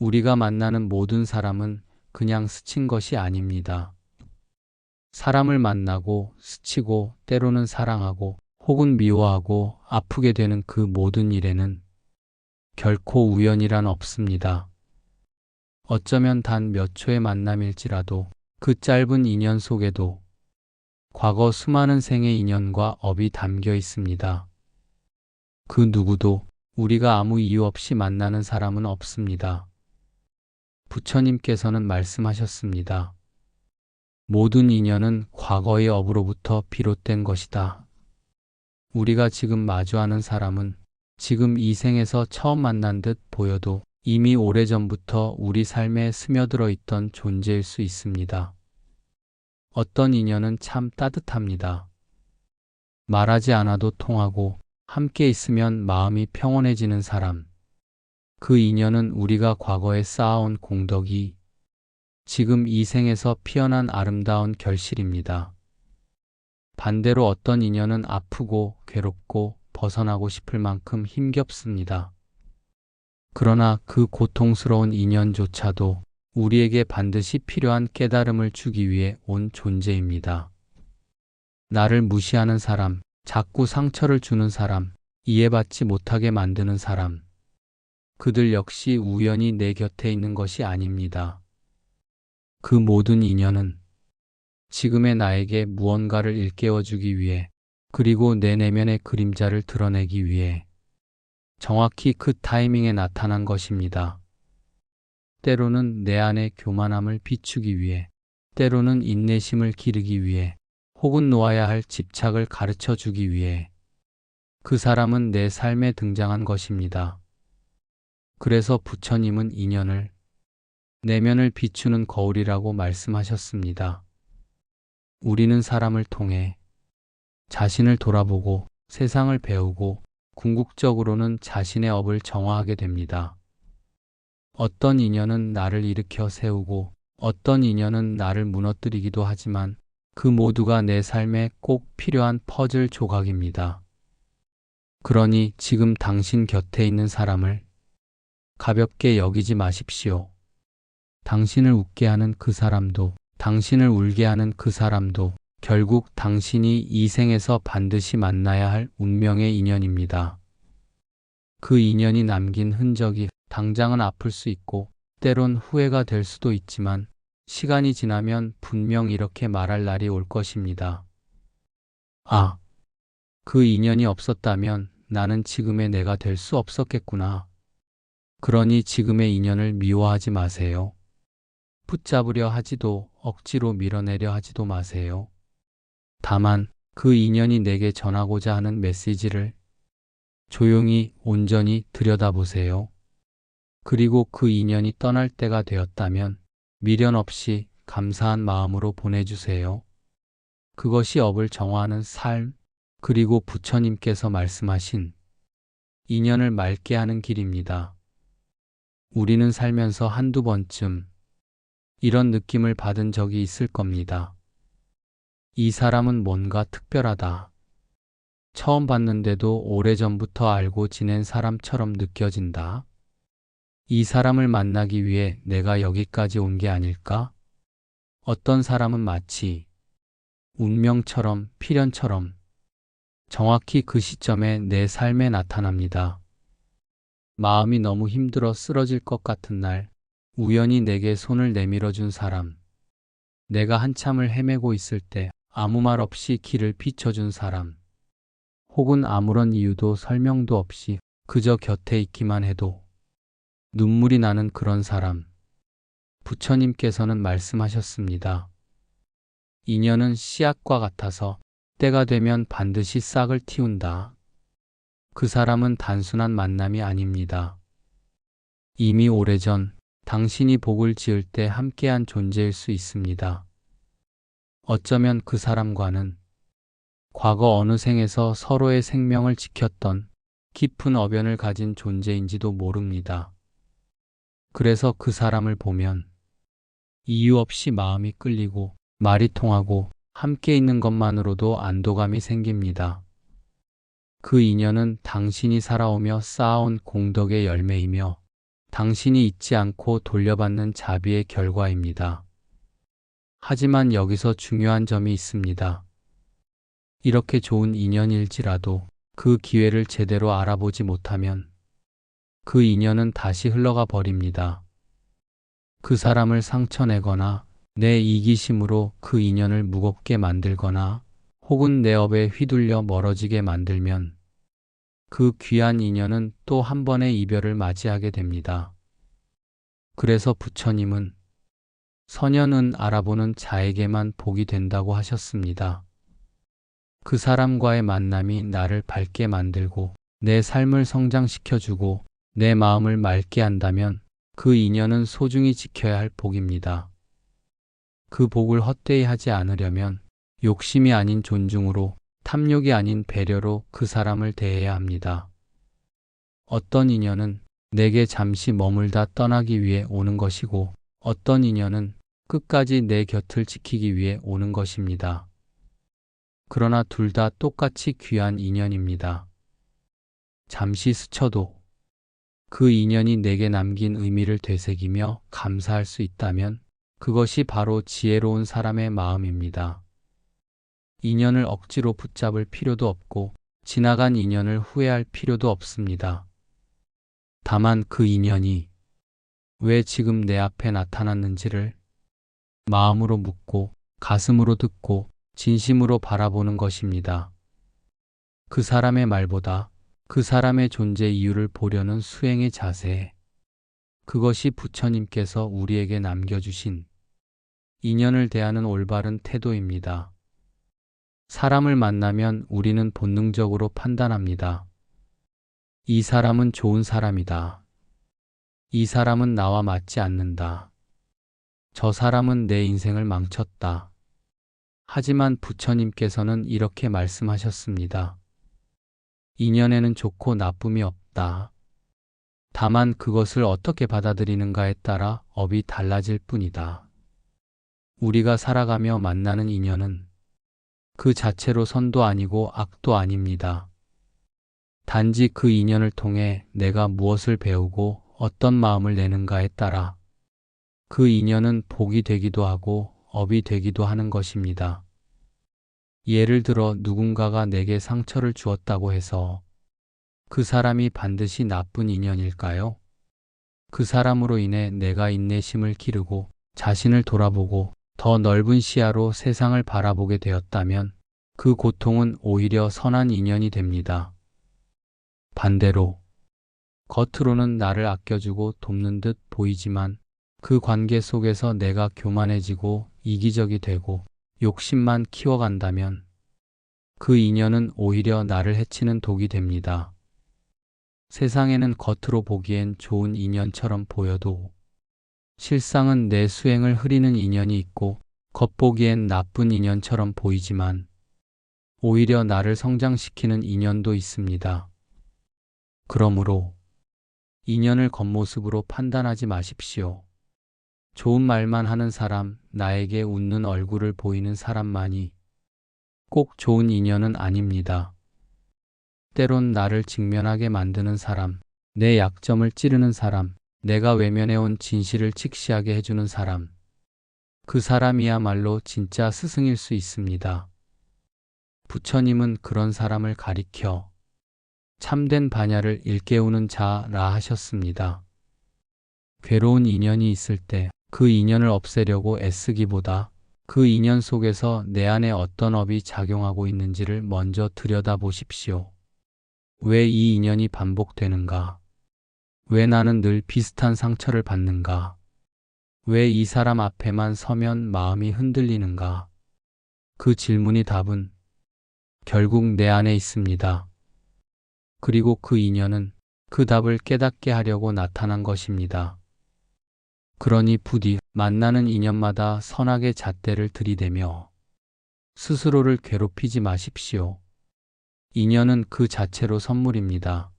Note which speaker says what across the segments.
Speaker 1: 우리가 만나는 모든 사람은 그냥 스친 것이 아닙니다. 사람을 만나고 스치고 때로는 사랑하고 혹은 미워하고 아프게 되는 그 모든 일에는 결코 우연이란 없습니다. 어쩌면 단 몇 초의 만남일지라도 그 짧은 인연 속에도 과거 수많은 생의 인연과 업이 담겨 있습니다. 그 누구도 우리가 아무 이유 없이 만나는 사람은 없습니다. 부처님께서는 말씀하셨습니다. 모든 인연은 과거의 업으로부터 비롯된 것이다. 우리가 지금 마주하는 사람은 지금 이 생에서 처음 만난 듯 보여도 이미 오래전부터 우리 삶에 스며들어 있던 존재일 수 있습니다. 어떤 인연은 참 따뜻합니다. 말하지 않아도 통하고 함께 있으면 마음이 평온해지는 사람. 그 인연은 우리가 과거에 쌓아온 공덕이 지금 이 생에서 피어난 아름다운 결실입니다. 반대로 어떤 인연은 아프고 괴롭고 벗어나고 싶을 만큼 힘겹습니다. 그러나 그 고통스러운 인연조차도 우리에게 반드시 필요한 깨달음을 주기 위해 온 존재입니다. 나를 무시하는 사람, 자꾸 상처를 주는 사람, 이해받지 못하게 만드는 사람, 그들 역시 우연히 내 곁에 있는 것이 아닙니다. 그 모든 인연은 지금의 나에게 무언가를 일깨워 주기 위해 그리고 내 내면의 그림자를 드러내기 위해 정확히 그 타이밍에 나타난 것입니다. 때로는 내 안의 교만함을 비추기 위해, 때로는 인내심을 기르기 위해, 혹은 놓아야 할 집착을 가르쳐 주기 위해 그 사람은 내 삶에 등장한 것입니다. 그래서 부처님은 인연을 내면을 비추는 거울이라고 말씀하셨습니다. 우리는 사람을 통해 자신을 돌아보고 세상을 배우고 궁극적으로는 자신의 업을 정화하게 됩니다. 어떤 인연은 나를 일으켜 세우고 어떤 인연은 나를 무너뜨리기도 하지만 그 모두가 내 삶에 꼭 필요한 퍼즐 조각입니다. 그러니 지금 당신 곁에 있는 사람을 가볍게 여기지 마십시오. 당신을 웃게 하는 그 사람도, 당신을 울게 하는 그 사람도 결국 당신이 이 생에서 반드시 만나야 할 운명의 인연입니다. 그 인연이 남긴 흔적이 당장은 아플 수 있고 때론 후회가 될 수도 있지만 시간이 지나면 분명 이렇게 말할 날이 올 것입니다. 아, 그 인연이 없었다면 나는 지금의 내가 될 수 없었겠구나. 그러니 지금의 인연을 미워하지 마세요. 붙잡으려 하지도 억지로 밀어내려 하지도 마세요. 다만 그 인연이 내게 전하고자 하는 메시지를 조용히 온전히 들여다보세요. 그리고 그 인연이 떠날 때가 되었다면 미련 없이 감사한 마음으로 보내주세요. 그것이 업을 정화하는 삶, 그리고 부처님께서 말씀하신 인연을 맑게 하는 길입니다. 우리는 살면서 한두 번쯤 이런 느낌을 받은 적이 있을 겁니다. 이 사람은 뭔가 특별하다. 처음 봤는데도 오래전부터 알고 지낸 사람처럼 느껴진다. 이 사람을 만나기 위해 내가 여기까지 온 게 아닐까? 어떤 사람은 마치 운명처럼 필연처럼 정확히 그 시점에 내 삶에 나타납니다. 마음이 너무 힘들어 쓰러질 것 같은 날, 우연히 내게 손을 내밀어 준 사람, 내가 한참을 헤매고 있을 때 아무 말 없이 길을 비춰준 사람, 혹은 아무런 이유도 설명도 없이 그저 곁에 있기만 해도 눈물이 나는 그런 사람. 부처님께서는 말씀하셨습니다. 인연은 씨앗과 같아서 때가 되면 반드시 싹을 틔운다. 그 사람은 단순한 만남이 아닙니다. 이미 오래전 당신이 복을 지을 때 함께한 존재일 수 있습니다. 어쩌면 그 사람과는 과거 어느 생에서 서로의 생명을 지켰던 깊은 어변을 가진 존재인지도 모릅니다. 그래서 그 사람을 보면 이유 없이 마음이 끌리고 말이 통하고 함께 있는 것만으로도 안도감이 생깁니다. 그 인연은 당신이 살아오며 쌓아온 공덕의 열매이며 당신이 잊지 않고 돌려받는 자비의 결과입니다. 하지만 여기서 중요한 점이 있습니다. 이렇게 좋은 인연일지라도 그 기회를 제대로 알아보지 못하면 그 인연은 다시 흘러가 버립니다. 그 사람을 상처내거나 내 이기심으로 그 인연을 무겁게 만들거나 혹은 내 업에 휘둘려 멀어지게 만들면 그 귀한 인연은 또 한 번의 이별을 맞이하게 됩니다. 그래서 부처님은 선연은 알아보는 자에게만 복이 된다고 하셨습니다. 그 사람과의 만남이 나를 밝게 만들고 내 삶을 성장시켜주고 내 마음을 맑게 한다면 그 인연은 소중히 지켜야 할 복입니다. 그 복을 헛되이 하지 않으려면 욕심이 아닌 존중으로 탐욕이 아닌 배려로 그 사람을 대해야 합니다. 어떤 인연은 내게 잠시 머물다 떠나기 위해 오는 것이고 어떤 인연은 끝까지 내 곁을 지키기 위해 오는 것입니다. 그러나 둘 다 똑같이 귀한 인연입니다. 잠시 스쳐도 그 인연이 내게 남긴 의미를 되새기며 감사할 수 있다면 그것이 바로 지혜로운 사람의 마음입니다. 인연을 억지로 붙잡을 필요도 없고 지나간 인연을 후회할 필요도 없습니다. 다만 그 인연이 왜 지금 내 앞에 나타났는지를 마음으로 묻고 가슴으로 듣고 진심으로 바라보는 것입니다. 그 사람의 말보다 그 사람의 존재 이유를 보려는 수행의 자세. 그것이 부처님께서 우리에게 남겨주신 인연을 대하는 올바른 태도입니다. 사람을 만나면 우리는 본능적으로 판단합니다. 이 사람은 좋은 사람이다. 이 사람은 나와 맞지 않는다. 저 사람은 내 인생을 망쳤다. 하지만 부처님께서는 이렇게 말씀하셨습니다. 인연에는 좋고 나쁨이 없다. 다만 그것을 어떻게 받아들이는가에 따라 업이 달라질 뿐이다. 우리가 살아가며 만나는 인연은 그 자체로 선도 아니고 악도 아닙니다. 단지 그 인연을 통해 내가 무엇을 배우고 어떤 마음을 내는가에 따라 그 인연은 복이 되기도 하고 업이 되기도 하는 것입니다. 예를 들어 누군가가 내게 상처를 주었다고 해서 그 사람이 반드시 나쁜 인연일까요? 그 사람으로 인해 내가 인내심을 기르고 자신을 돌아보고 더 넓은 시야로 세상을 바라보게 되었다면 그 고통은 오히려 선한 인연이 됩니다. 반대로 겉으로는 나를 아껴주고 돕는 듯 보이지만 그 관계 속에서 내가 교만해지고 이기적이 되고 욕심만 키워간다면 그 인연은 오히려 나를 해치는 독이 됩니다. 세상에는 겉으로 보기엔 좋은 인연처럼 보여도 실상은 내 수행을 흐리는 인연이 있고 겉보기엔 나쁜 인연처럼 보이지만 오히려 나를 성장시키는 인연도 있습니다. 그러므로 인연을 겉모습으로 판단하지 마십시오. 좋은 말만 하는 사람, 나에게 웃는 얼굴을 보이는 사람만이 꼭 좋은 인연은 아닙니다. 때론 나를 직면하게 만드는 사람, 내 약점을 찌르는 사람, 내가 외면해온 진실을 직시하게 해주는 사람. 그 사람이야말로 진짜 스승일 수 있습니다. 부처님은 그런 사람을 가리켜 참된 반야를 일깨우는 자라 하셨습니다. 괴로운 인연이 있을 때 그 인연을 없애려고 애쓰기보다 그 인연 속에서 내 안에 어떤 업이 작용하고 있는지를 먼저 들여다 보십시오. 왜 이 인연이 반복되는가? 왜 나는 늘 비슷한 상처를 받는가? 왜 이 사람 앞에만 서면 마음이 흔들리는가? 그 질문이 답은 결국 내 안에 있습니다. 그리고 그 인연은 그 답을 깨닫게 하려고 나타난 것입니다. 그러니 부디 만나는 인연마다 선하게 잣대를 들이대며 스스로를 괴롭히지 마십시오. 인연은 그 자체로 선물입니다.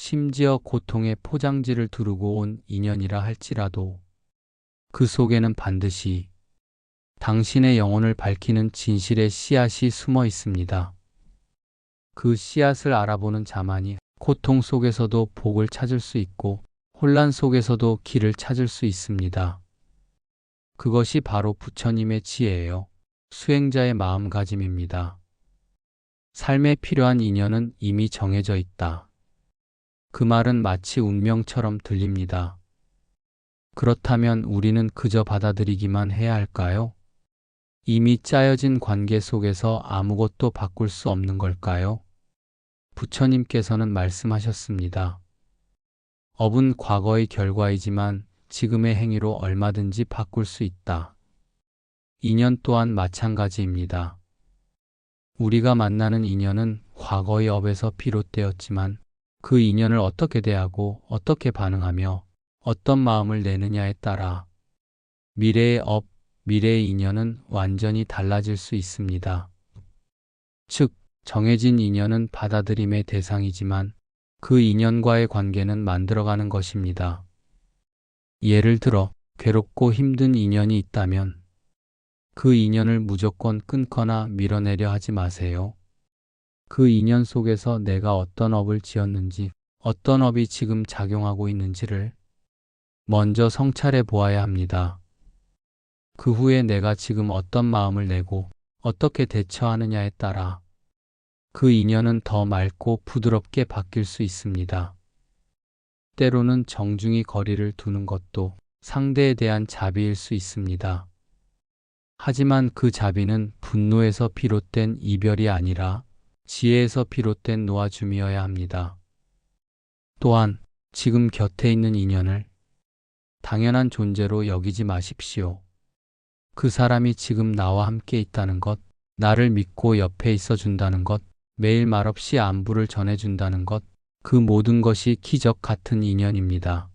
Speaker 1: 심지어 고통의 포장지를 두르고 온 인연이라 할지라도 그 속에는 반드시 당신의 영혼을 밝히는 진실의 씨앗이 숨어 있습니다. 그 씨앗을 알아보는 자만이 고통 속에서도 복을 찾을 수 있고 혼란 속에서도 길을 찾을 수 있습니다. 그것이 바로 부처님의 지혜예요. 수행자의 마음가짐입니다. 삶에 필요한 인연은 이미 정해져 있다. 그 말은 마치 운명처럼 들립니다. 그렇다면 우리는 그저 받아들이기만 해야 할까요? 이미 짜여진 관계 속에서 아무것도 바꿀 수 없는 걸까요? 부처님께서는 말씀하셨습니다. 업은 과거의 결과이지만 지금의 행위로 얼마든지 바꿀 수 있다. 인연 또한 마찬가지입니다. 우리가 만나는 인연은 과거의 업에서 비롯되었지만 그 인연을 어떻게 대하고 어떻게 반응하며 어떤 마음을 내느냐에 따라 미래의 업, 미래의 인연은 완전히 달라질 수 있습니다. 즉, 정해진 인연은 받아들임의 대상이지만 그 인연과의 관계는 만들어가는 것입니다. 예를 들어, 괴롭고 힘든 인연이 있다면 그 인연을 무조건 끊거나 밀어내려 하지 마세요. 그 인연 속에서 내가 어떤 업을 지었는지, 어떤 업이 지금 작용하고 있는지를 먼저 성찰해 보아야 합니다. 그 후에 내가 지금 어떤 마음을 내고 어떻게 대처하느냐에 따라 그 인연은 더 맑고 부드럽게 바뀔 수 있습니다. 때로는 정중히 거리를 두는 것도 상대에 대한 자비일 수 있습니다. 하지만 그 자비는 분노에서 비롯된 이별이 아니라 지혜에서 비롯된 놓아줌이어야 합니다. 또한 지금 곁에 있는 인연을 당연한 존재로 여기지 마십시오. 그 사람이 지금 나와 함께 있다는 것, 나를 믿고 옆에 있어 준다는 것, 매일 말없이 안부를 전해준다는 것, 그 모든 것이 기적 같은 인연입니다.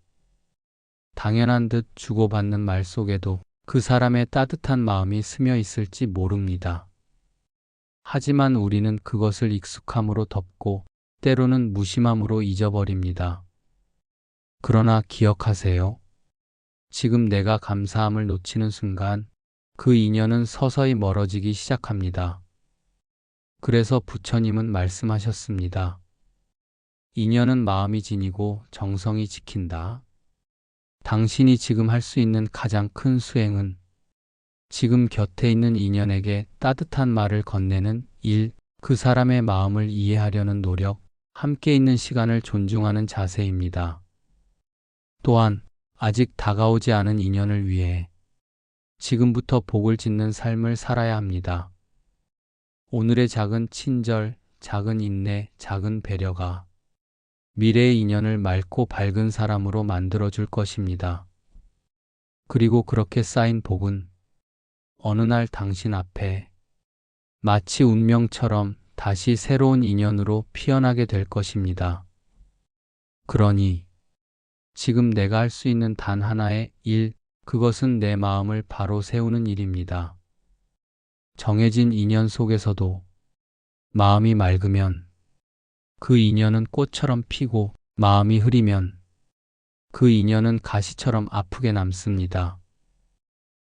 Speaker 1: 당연한 듯 주고받는 말 속에도 그 사람의 따뜻한 마음이 스며 있을지 모릅니다. 하지만 우리는 그것을 익숙함으로 덮고 때로는 무심함으로 잊어버립니다. 그러나 기억하세요. 지금 내가 감사함을 놓치는 순간 그 인연은 서서히 멀어지기 시작합니다. 그래서 부처님은 말씀하셨습니다. 인연은 마음이 지니고 정성이 지킨다. 당신이 지금 할 수 있는 가장 큰 수행은 지금 곁에 있는 인연에게 따뜻한 말을 건네는 일, 그 사람의 마음을 이해하려는 노력, 함께 있는 시간을 존중하는 자세입니다. 또한 아직 다가오지 않은 인연을 위해 지금부터 복을 짓는 삶을 살아야 합니다. 오늘의 작은 친절, 작은 인내, 작은 배려가 미래의 인연을 맑고 밝은 사람으로 만들어 줄 것입니다. 그리고 그렇게 쌓인 복은 어느 날 당신 앞에 마치 운명처럼 다시 새로운 인연으로 피어나게 될 것입니다. 그러니 지금 내가 할 수 있는 단 하나의 일, 그것은 내 마음을 바로 세우는 일입니다. 정해진 인연 속에서도 마음이 맑으면 그 인연은 꽃처럼 피고 마음이 흐리면 그 인연은 가시처럼 아프게 남습니다.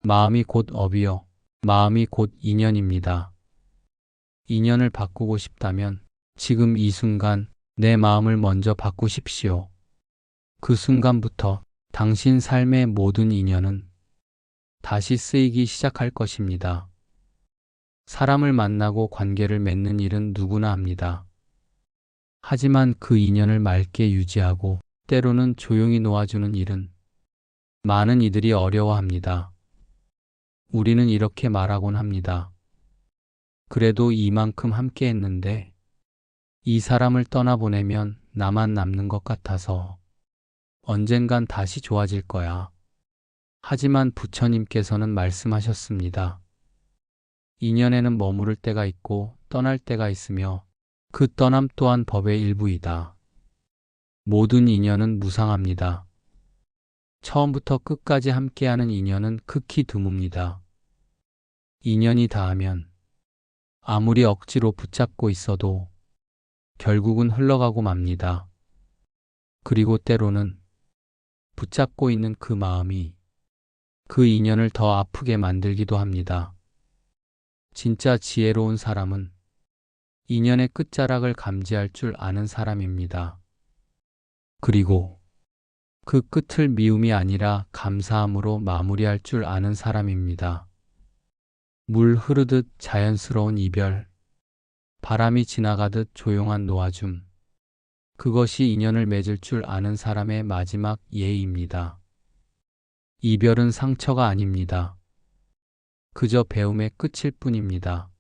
Speaker 1: 마음이 곧 업이요. 마음이 곧 인연입니다. 인연을 바꾸고 싶다면 지금 이 순간 내 마음을 먼저 바꾸십시오. 그 순간부터 당신 삶의 모든 인연은 다시 쓰이기 시작할 것입니다. 사람을 만나고 관계를 맺는 일은 누구나 합니다. 하지만 그 인연을 맑게 유지하고 때로는 조용히 놓아주는 일은 많은 이들이 어려워합니다. 우리는 이렇게 말하곤 합니다. 그래도 이만큼 함께 했는데 이 사람을 떠나보내면 나만 남는 것 같아서 언젠간 다시 좋아질 거야. 하지만 부처님께서는 말씀하셨습니다. 인연에는 머무를 때가 있고 떠날 때가 있으며 그 떠남 또한 법의 일부이다. 모든 인연은 무상합니다. 처음부터 끝까지 함께하는 인연은 극히 드뭅니다. 인연이 닿으면 아무리 억지로 붙잡고 있어도 결국은 흘러가고 맙니다. 그리고 때로는 붙잡고 있는 그 마음이 그 인연을 더 아프게 만들기도 합니다. 진짜 지혜로운 사람은 인연의 끝자락을 감지할 줄 아는 사람입니다. 그리고 그 끝을 미움이 아니라 감사함으로 마무리할 줄 아는 사람입니다. 물 흐르듯 자연스러운 이별, 바람이 지나가듯 조용한 놓아줌. 그것이 인연을 맺을 줄 아는 사람의 마지막 예의입니다. 이별은 상처가 아닙니다. 그저 배움의 끝일 뿐입니다.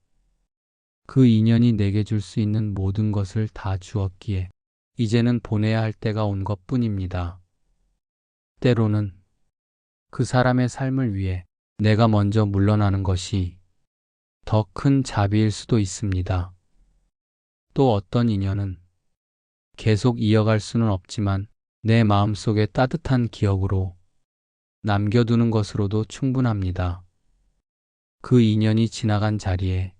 Speaker 1: 그 인연이 내게 줄 수 있는 모든 것을 다 주었기에 이제는 보내야 할 때가 온 것 뿐입니다. 때로는 그 사람의 삶을 위해 내가 먼저 물러나는 것이 더 큰 자비일 수도 있습니다. 또 어떤 인연은 계속 이어갈 수는 없지만 내 마음속에 따뜻한 기억으로 남겨두는 것으로도 충분합니다. 그 인연이 지나간 자리에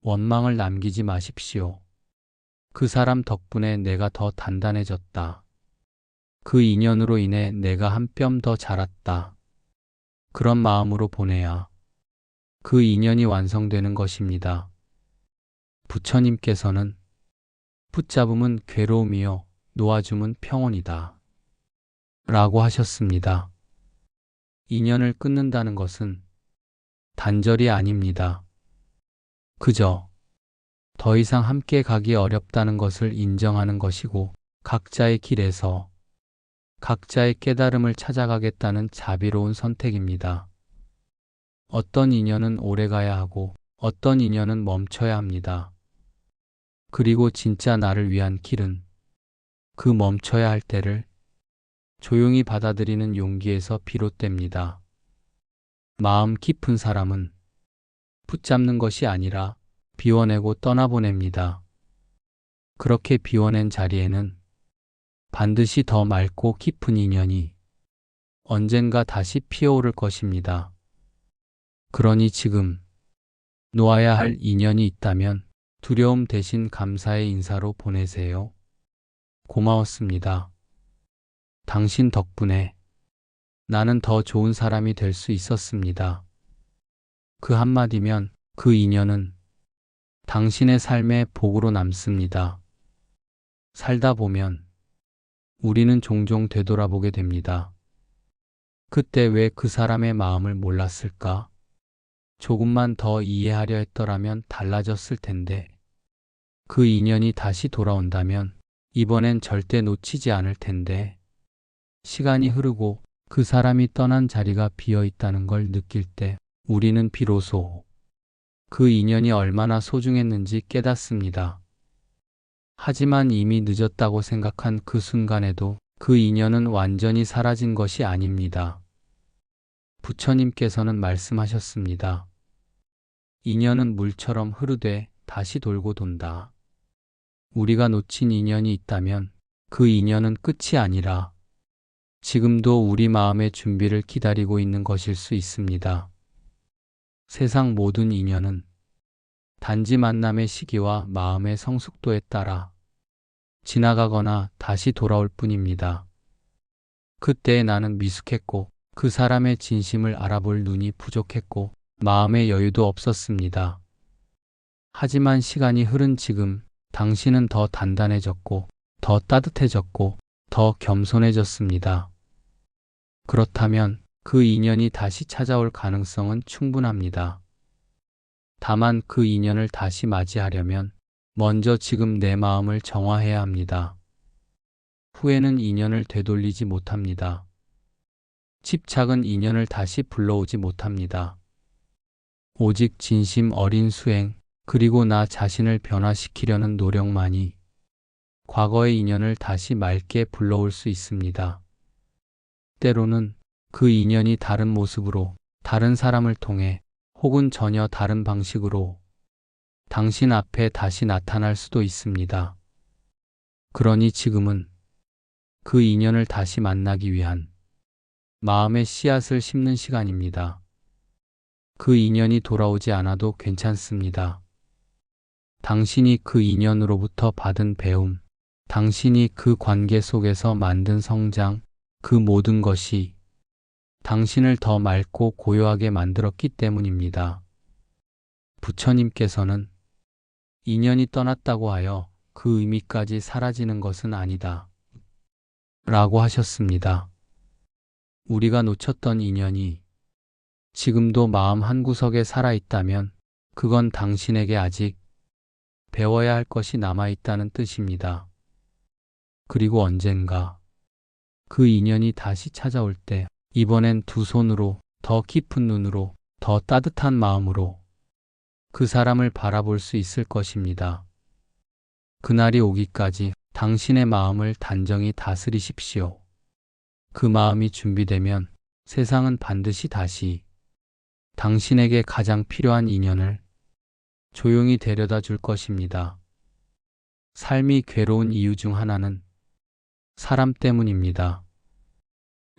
Speaker 1: 원망을 남기지 마십시오. 그 사람 덕분에 내가 더 단단해졌다. 그 인연으로 인해 내가 한 뼘 더 자랐다. 그런 마음으로 보내야 그 인연이 완성되는 것입니다. 부처님께서는 붙잡음은 괴로움이요, 놓아줌은 평온이다. 라고 하셨습니다. 인연을 끊는다는 것은 단절이 아닙니다. 그저 더 이상 함께 가기 어렵다는 것을 인정하는 것이고 각자의 길에서 각자의 깨달음을 찾아가겠다는 자비로운 선택입니다. 어떤 인연은 오래 가야 하고 어떤 인연은 멈춰야 합니다. 그리고 진짜 나를 위한 길은 그 멈춰야 할 때를 조용히 받아들이는 용기에서 비롯됩니다. 마음 깊은 사람은 붙잡는 것이 아니라 비워내고 떠나보냅니다. 그렇게 비워낸 자리에는 반드시 더 맑고 깊은 인연이 언젠가 다시 피어오를 것입니다. 그러니 지금 놓아야 할 인연이 있다면 두려움 대신 감사의 인사로 보내세요. 고마웠습니다. 당신 덕분에 나는 더 좋은 사람이 될 수 있었습니다. 그 한마디면 그 인연은 당신의 삶의 복으로 남습니다. 살다 보면 우리는 종종 되돌아보게 됩니다. 그때 왜 그 사람의 마음을 몰랐을까? 조금만 더 이해하려 했더라면 달라졌을 텐데, 그 인연이 다시 돌아온다면 이번엔 절대 놓치지 않을 텐데, 시간이 흐르고 그 사람이 떠난 자리가 비어 있다는 걸 느낄 때 우리는 비로소 그 인연이 얼마나 소중했는지 깨닫습니다. 하지만 이미 늦었다고 생각한 그 순간에도 그 인연은 완전히 사라진 것이 아닙니다. 부처님께서는 말씀하셨습니다. 인연은 물처럼 흐르되 다시 돌고 돈다. 우리가 놓친 인연이 있다면 그 인연은 끝이 아니라 지금도 우리 마음의 준비를 기다리고 있는 것일 수 있습니다. 세상 모든 인연은 단지 만남의 시기와 마음의 성숙도에 따라 지나가거나 다시 돌아올 뿐입니다. 그때 나는 미숙했고 그 사람의 진심을 알아볼 눈이 부족했고 마음의 여유도 없었습니다. 하지만 시간이 흐른 지금 당신은 더 단단해졌고 더 따뜻해졌고 더 겸손해졌습니다. 그렇다면 그 인연이 다시 찾아올 가능성은 충분합니다. 다만 그 인연을 다시 맞이하려면 먼저 지금 내 마음을 정화해야 합니다. 후에는 인연을 되돌리지 못합니다. 집착은 인연을 다시 불러오지 못합니다. 오직 진심 어린 수행, 그리고 나 자신을 변화시키려는 노력만이 과거의 인연을 다시 맑게 불러올 수 있습니다. 때로는 그 인연이 다른 모습으로, 다른 사람을 통해, 혹은 전혀 다른 방식으로 당신 앞에 다시 나타날 수도 있습니다. 그러니 지금은 그 인연을 다시 만나기 위한 마음의 씨앗을 심는 시간입니다. 그 인연이 돌아오지 않아도 괜찮습니다. 당신이 그 인연으로부터 받은 배움, 당신이 그 관계 속에서 만든 성장, 그 모든 것이 당신을 더 맑고 고요하게 만들었기 때문입니다. 부처님께서는 인연이 떠났다고 하여 그 의미까지 사라지는 것은 아니다. 라고 하셨습니다. 우리가 놓쳤던 인연이 지금도 마음 한구석에 살아있다면 그건 당신에게 아직 배워야 할 것이 남아있다는 뜻입니다. 그리고 언젠가 그 인연이 다시 찾아올 때 이번엔 두 손으로 더 깊은 눈으로 더 따뜻한 마음으로 그 사람을 바라볼 수 있을 것입니다. 그날이 오기까지 당신의 마음을 단정히 다스리십시오. 그 마음이 준비되면 세상은 반드시 다시 당신에게 가장 필요한 인연을 조용히 데려다 줄 것입니다. 삶이 괴로운 이유 중 하나는 사람 때문입니다.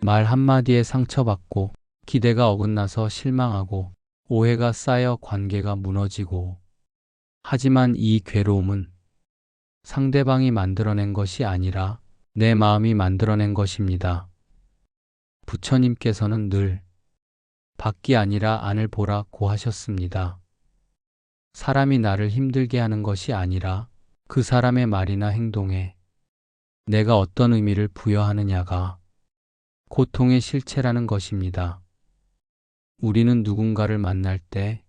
Speaker 1: 말 한마디에 상처받고 기대가 어긋나서 실망하고 오해가 쌓여 관계가 무너지고 하지만 이 괴로움은 상대방이 만들어낸 것이 아니라 내 마음이 만들어낸 것입니다. 부처님께서는 늘 밖이 아니라 안을 보라고 하셨습니다. 사람이 나를 힘들게 하는 것이 아니라 그 사람의 말이나 행동에 내가 어떤 의미를 부여하느냐가 고통의 실체라는 것입니다. 우리는 누군가를 만날 때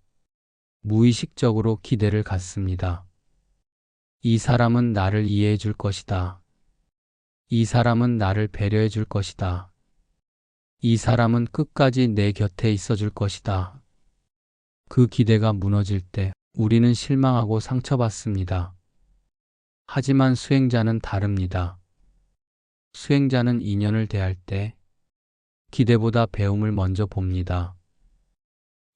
Speaker 1: 무의식적으로 기대를 갖습니다. 이 사람은 나를 이해해 줄 것이다. 이 사람은 나를 배려해 줄 것이다. 이 사람은 끝까지 내 곁에 있어 줄 것이다. 그 기대가 무너질 때 우리는 실망하고 상처받습니다. 하지만 수행자는 다릅니다. 수행자는 인연을 대할 때 기대보다 배움을 먼저 봅니다.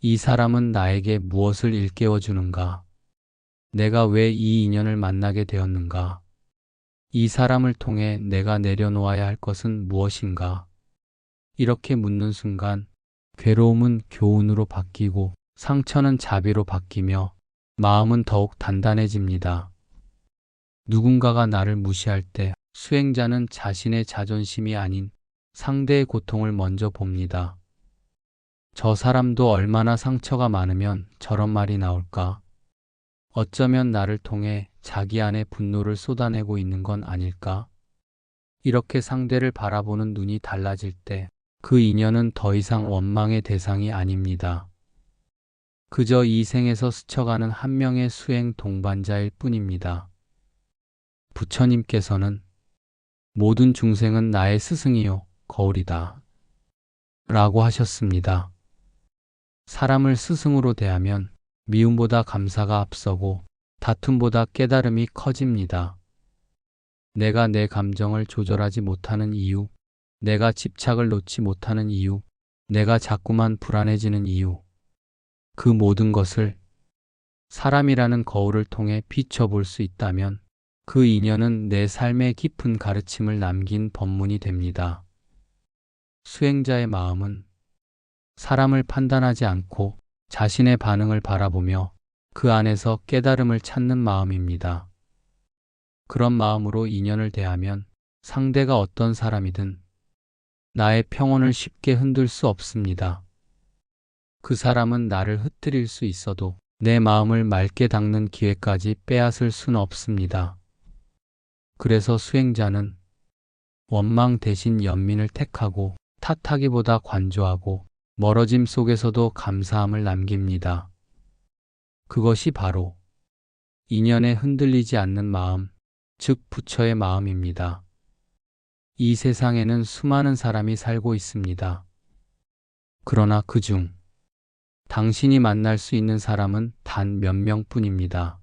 Speaker 1: 이 사람은 나에게 무엇을 일깨워 주는가? 내가 왜 이 인연을 만나게 되었는가? 이 사람을 통해 내가 내려놓아야 할 것은 무엇인가? 이렇게 묻는 순간 괴로움은 교훈으로 바뀌고 상처는 자비로 바뀌며 마음은 더욱 단단해집니다. 누군가가 나를 무시할 때 수행자는 자신의 자존심이 아닌 상대의 고통을 먼저 봅니다. 저 사람도 얼마나 상처가 많으면 저런 말이 나올까? 어쩌면 나를 통해 자기 안에 분노를 쏟아내고 있는 건 아닐까? 이렇게 상대를 바라보는 눈이 달라질 때 그 인연은 더 이상 원망의 대상이 아닙니다. 그저 이 생에서 스쳐가는 한 명의 수행 동반자일 뿐입니다. 부처님께서는 모든 중생은 나의 스승이요, 거울이다. 라고 하셨습니다. 사람을 스승으로 대하면 미움보다 감사가 앞서고 다툼보다 깨달음이 커집니다. 내가 내 감정을 조절하지 못하는 이유, 내가 집착을 놓지 못하는 이유, 내가 자꾸만 불안해지는 이유, 그 모든 것을 사람이라는 거울을 통해 비춰볼 수 있다면 그 인연은 내 삶에 깊은 가르침을 남긴 법문이 됩니다. 수행자의 마음은 사람을 판단하지 않고 자신의 반응을 바라보며 그 안에서 깨달음을 찾는 마음입니다. 그런 마음으로 인연을 대하면 상대가 어떤 사람이든 나의 평온을 쉽게 흔들 수 없습니다. 그 사람은 나를 흩뜨릴 수 있어도 내 마음을 맑게 닦는 기회까지 빼앗을 수는 없습니다. 그래서 수행자는 원망 대신 연민을 택하고 탓하기보다 관조하고 멀어짐 속에서도 감사함을 남깁니다. 그것이 바로 인연에 흔들리지 않는 마음, 즉 부처의 마음입니다. 이 세상에는 수많은 사람이 살고 있습니다. 그러나 그중 당신이 만날 수 있는 사람은 단 몇 명뿐입니다.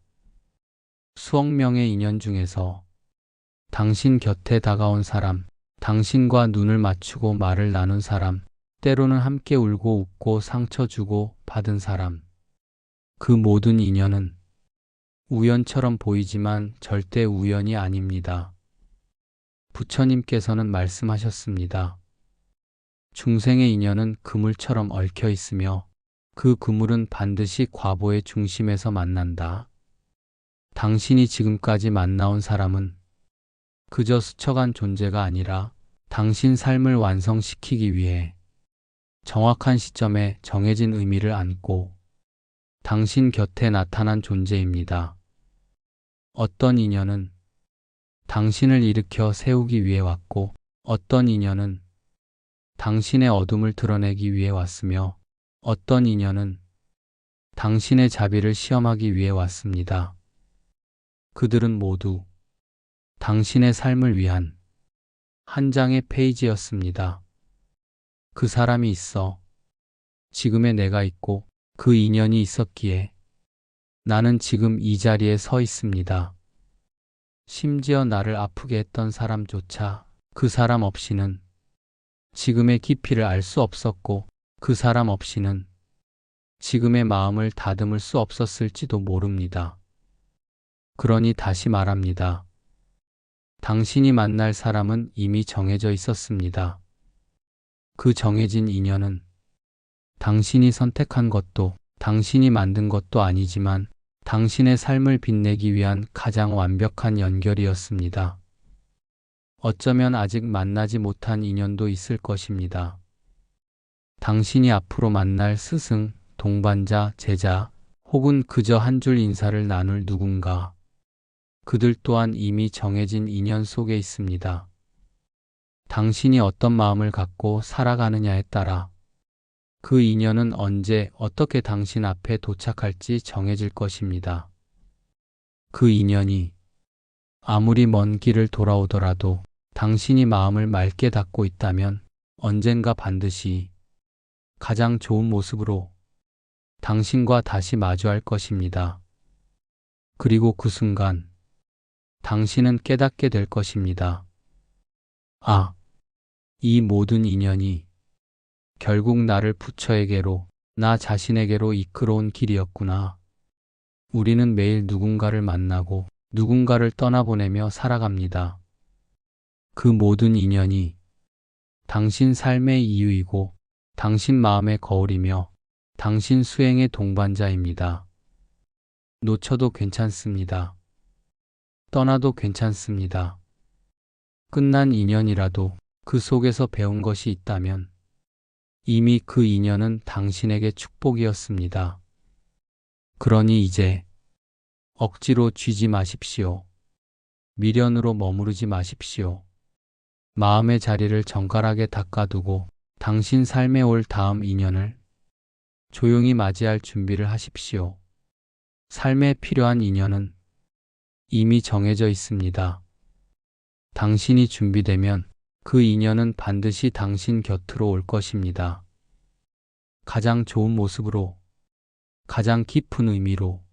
Speaker 1: 수억 명의 인연 중에서 당신 곁에 다가온 사람, 당신과 눈을 맞추고 말을 나눈 사람, 때로는 함께 울고 웃고 상처 주고 받은 사람. 그 모든 인연은 우연처럼 보이지만 절대 우연이 아닙니다. 부처님께서는 말씀하셨습니다. 중생의 인연은 그물처럼 얽혀 있으며 그 그물은 반드시 과보의 중심에서 만난다. 당신이 지금까지 만나온 사람은 그저 스쳐간 존재가 아니라 당신 삶을 완성시키기 위해 정확한 시점에 정해진 의미를 안고 당신 곁에 나타난 존재입니다. 어떤 인연은 당신을 일으켜 세우기 위해 왔고 어떤 인연은 당신의 어둠을 드러내기 위해 왔으며 어떤 인연은 당신의 자비를 시험하기 위해 왔습니다. 그들은 모두 당신의 삶을 위한 한 장의 페이지였습니다. 그 사람이 있어 지금의 내가 있고 그 인연이 있었기에 나는 지금 이 자리에 서 있습니다. 심지어 나를 아프게 했던 사람조차 그 사람 없이는 지금의 깊이를 알 수 없었고 그 사람 없이는 지금의 마음을 다듬을 수 없었을지도 모릅니다. 그러니 다시 말합니다. 당신이 만날 사람은 이미 정해져 있었습니다. 그 정해진 인연은 당신이 선택한 것도 당신이 만든 것도 아니지만 당신의 삶을 빛내기 위한 가장 완벽한 연결이었습니다. 어쩌면 아직 만나지 못한 인연도 있을 것입니다. 당신이 앞으로 만날 스승, 동반자, 제자, 혹은 그저 한 줄 인사를 나눌 누군가. 그들 또한 이미 정해진 인연 속에 있습니다. 당신이 어떤 마음을 갖고 살아가느냐에 따라 그 인연은 언제 어떻게 당신 앞에 도착할지 정해질 것입니다. 그 인연이 아무리 먼 길을 돌아오더라도 당신이 마음을 맑게 닫고 있다면 언젠가 반드시 가장 좋은 모습으로 당신과 다시 마주할 것입니다. 그리고 그 순간 당신은 깨닫게 될 것입니다. 아, 이 모든 인연이 결국 나를 부처에게로, 나 자신에게로 이끌어온 길이었구나. 우리는 매일 누군가를 만나고 누군가를 떠나보내며 살아갑니다. 그 모든 인연이 당신 삶의 이유이고 당신 마음의 거울이며 당신 수행의 동반자입니다. 놓쳐도 괜찮습니다. 떠나도 괜찮습니다. 끝난 인연이라도 그 속에서 배운 것이 있다면 이미 그 인연은 당신에게 축복이었습니다. 그러니 이제 억지로 쥐지 마십시오. 미련으로 머무르지 마십시오. 마음의 자리를 정갈하게 닦아두고 당신 삶에 올 다음 인연을 조용히 맞이할 준비를 하십시오. 삶에 필요한 인연은 이미 정해져 있습니다. 당신이 준비되면 그 인연은 반드시 당신 곁으로 올 것입니다. 가장 좋은 모습으로, 가장 깊은 의미로,